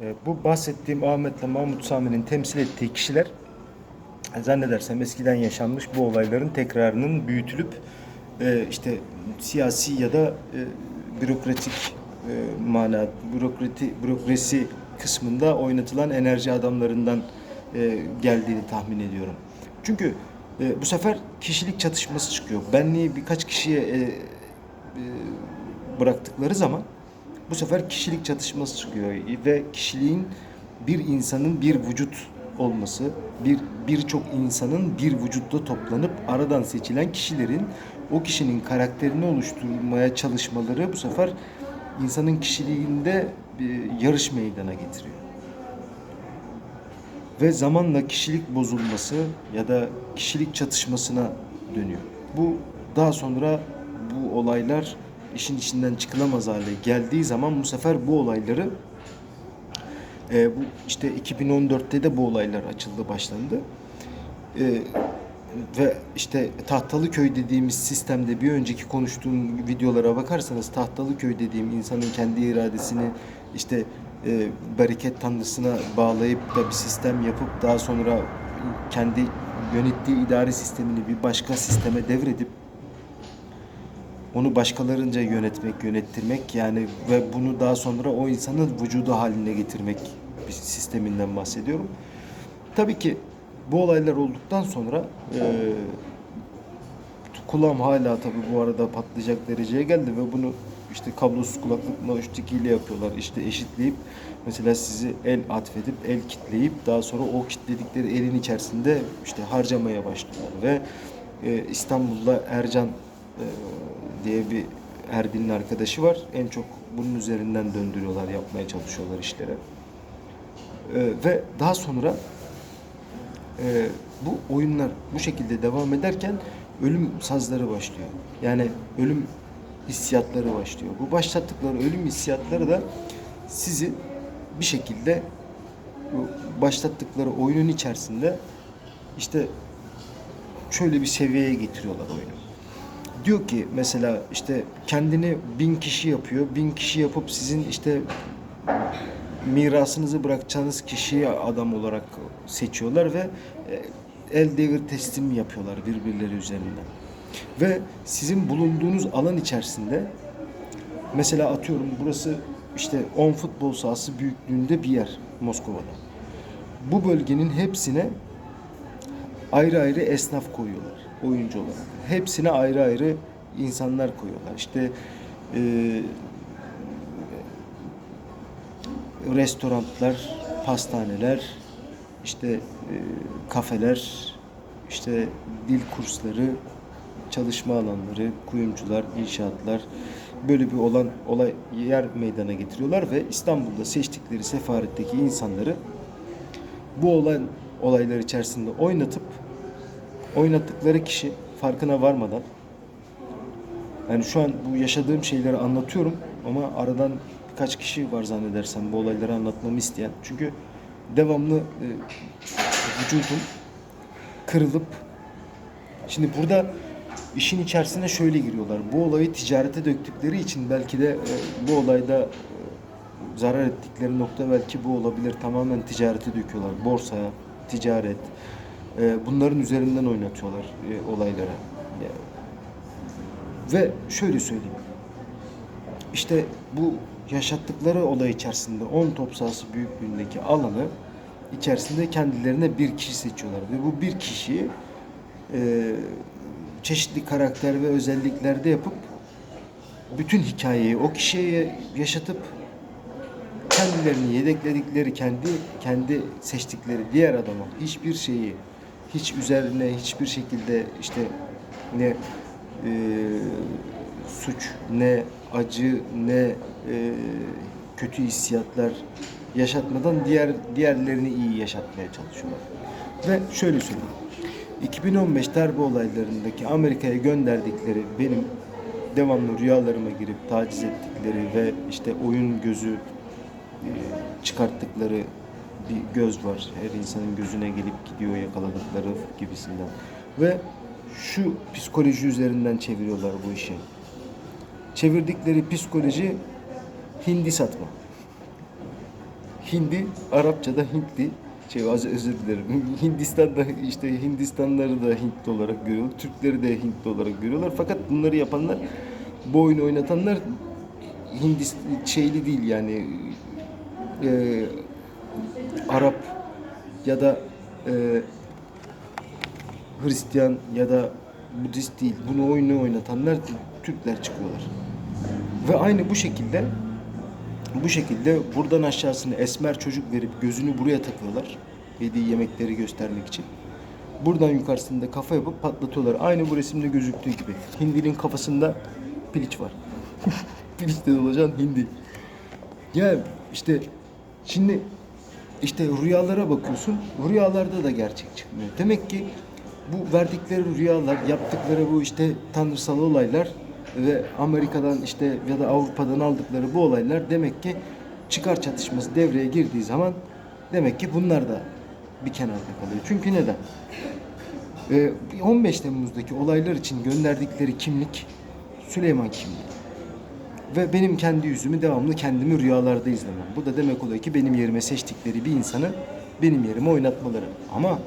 E, bu bahsettiğim Ahmet'le Mahmut Sami'nin temsil ettiği kişiler zannedersem eskiden yaşanmış bu olayların tekrarının büyütülüp e, işte siyasi ya da e, bürokratik e, mana bürokrati bürokrasi kısmında oynatılan enerji adamlarından geldiğini tahmin ediyorum. Çünkü bu sefer kişilik çatışması çıkıyor. Benliği birkaç kişiye bıraktıkları zaman bu sefer kişilik çatışması çıkıyor ve kişiliğin bir insanın bir vücut olması, bir birçok insanın bir vücutta toplanıp aradan seçilen kişilerin o kişinin karakterini oluşturmaya çalışmaları bu sefer insanın kişiliğinde bir yarış meydana getiriyor. Ve zamanla kişilik bozulması ya da kişilik çatışmasına dönüyor. Bu daha sonra bu olaylar işin içinden çıkılamaz hale geldiği zaman bu sefer bu olayları e, bu işte 2014'te de bu olaylar açıldı başlandı. E, ve işte Tahtalıköy dediğimiz sistemde bir önceki konuştuğum videolara bakarsanız Tahtalıköy dediğim insanın kendi iradesini işte e, bereket tanrısına bağlayıp da bir sistem yapıp daha sonra kendi yönettiği idari sistemini bir başka sisteme devredip onu başkalarınca yönetmek, yönettirmek yani ve bunu daha sonra o insanın vücudu haline getirmek bir sisteminden bahsediyorum. Tabii ki bu olaylar olduktan sonra e, kulağım hala tabii bu arada patlayacak dereceye geldi ve bunu işte kablosuz kulaklık mouse ile yapıyorlar. İşte eşitleyip mesela sizi el atfedip el kitleyip daha sonra o kitledikleri elin içerisinde işte harcamaya başlıyorlar ve e, İstanbul'da Ercan e, diye bir Erbil'in arkadaşı var. En çok bunun üzerinden döndürüyorlar, yapmaya çalışıyorlar işlere. E, ve daha sonra e, bu oyunlar bu şekilde devam ederken ölüm sazları başlıyor. Yani ölüm hissiyatları başlıyor. Bu başlattıkları ölüm hissiyatları da sizi bir şekilde başlattıkları oyunun içerisinde işte şöyle bir seviyeye getiriyorlar oyunu. Diyor ki mesela işte kendini bin kişi yapıyor. Bin kişi yapıp sizin işte mirasınızı bırakacağınız kişiyi adam olarak seçiyorlar ve e, el devir teslimi yapıyorlar birbirleri üzerinden. Ve sizin bulunduğunuz alan içerisinde mesela atıyorum burası işte 10 futbol sahası büyüklüğünde bir yer Moskova'da. Bu bölgenin hepsine ayrı ayrı esnaf koyuyorlar oyuncu olarak. Hepsine ayrı ayrı insanlar koyuyorlar. İşte e, restoranlar, pastaneler, işte e, kafeler, işte dil kursları, çalışma alanları, kuyumcular, inşaatlar böyle bir olan olay yer meydana getiriyorlar ve İstanbul'da seçtikleri sefaretteki insanları bu olan olaylar içerisinde oynatıp oynattıkları kişi farkına varmadan yani şu an bu yaşadığım şeyleri anlatıyorum ama aradan birkaç kişi var zannedersem bu olayları anlatmamı isteyen. Çünkü devamlı e, vücudum kırılıp şimdi burada işin içerisine şöyle giriyorlar. Bu olayı ticarete döktükleri için belki de e, bu olayda e, zarar ettikleri nokta belki bu olabilir. Tamamen ticarete döküyorlar. Borsaya, ticaret. E, bunların üzerinden oynatıyorlar e, olaylara. Ya- Ve şöyle söyleyeyim. İşte bu yaşattıkları olay içerisinde 10 top sahası büyüklüğündeki alanı içerisinde kendilerine bir kişi seçiyorlar. Ve bu bir kişiyi e, çeşitli karakter ve özelliklerde yapıp bütün hikayeyi o kişiye yaşatıp kendilerini yedekledikleri kendi kendi seçtikleri diğer adama hiçbir şeyi hiç üzerine hiçbir şekilde işte ne e, suç ne acı ne e, kötü hissiyatlar yaşatmadan diğer diğerlerini iyi yaşatmaya çalışıyorlar. Ve şöyle söyleyeyim. 2015 darbe olaylarındaki Amerika'ya gönderdikleri benim devamlı rüyalarıma girip taciz ettikleri ve işte oyun gözü e, çıkarttıkları bir göz var. Her insanın gözüne gelip gidiyor yakaladıkları gibisinden. Ve şu psikoloji üzerinden çeviriyorlar bu işi. Çevirdikleri psikoloji hindi satma. Hindi, Arapçada Hintli. Şey az özür dilerim. Hindistan'da işte Hindistanları da Hintli olarak görüyorlar. Türkleri de Hintli olarak görüyorlar. Fakat bunları yapanlar bu oyunu oynatanlar Hindist şeyli değil yani e, Arap ya da e, Hristiyan ya da Budist değil. Bunu oyunu oynatanlar Türkler çıkıyorlar. Ve aynı bu şekilde bu şekilde buradan aşağısını esmer çocuk verip gözünü buraya takıyorlar. Yediği yemekleri göstermek için. Buradan yukarısında kafa yapıp patlatıyorlar. Aynı bu resimde gözüktüğü gibi. Hindinin kafasında piliç var. Piliçte dolaşan hindi. Ya işte şimdi işte rüyalara bakıyorsun. Rüyalarda da gerçek çıkmıyor. Demek ki bu verdikleri rüyalar, yaptıkları bu işte tanrısal olaylar ve Amerika'dan işte ya da Avrupa'dan aldıkları bu olaylar demek ki çıkar çatışması devreye girdiği zaman demek ki bunlar da bir kenarda kalıyor. Çünkü neden? Ee, 15 Temmuz'daki olaylar için gönderdikleri kimlik Süleyman kimliği. Ve benim kendi yüzümü devamlı kendimi rüyalarda izlemem. Bu da demek oluyor ki benim yerime seçtikleri bir insanı benim yerime oynatmaları. Ama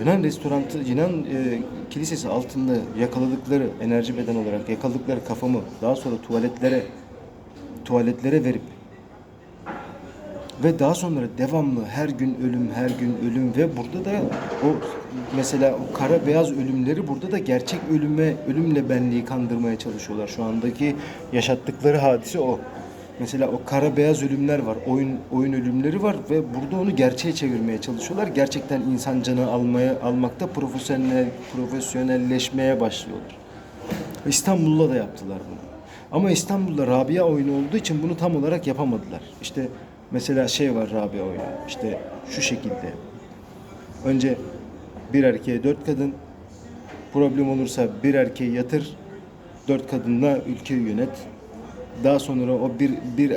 Yunan restoranı, Yunan e, kilisesi altında yakaladıkları enerji beden olarak yakaladıkları kafamı daha sonra tuvaletlere tuvaletlere verip ve daha sonra devamlı her gün ölüm, her gün ölüm ve burada da o mesela o kara beyaz ölümleri burada da gerçek ölüme, ölümle benliği kandırmaya çalışıyorlar. Şu andaki yaşattıkları hadise o. Mesela o kara beyaz ölümler var, oyun oyun ölümleri var ve burada onu gerçeğe çevirmeye çalışıyorlar. Gerçekten insan canı almaya almakta profesyonel profesyonelleşmeye başlıyorlar. İstanbul'da da yaptılar bunu. Ama İstanbul'da Rabia oyunu olduğu için bunu tam olarak yapamadılar. İşte mesela şey var Rabia oyunu. İşte şu şekilde. Önce bir erkeğe dört kadın. Problem olursa bir erkeği yatır. Dört kadınla ülkeyi yönet. Daha sonra o bir bir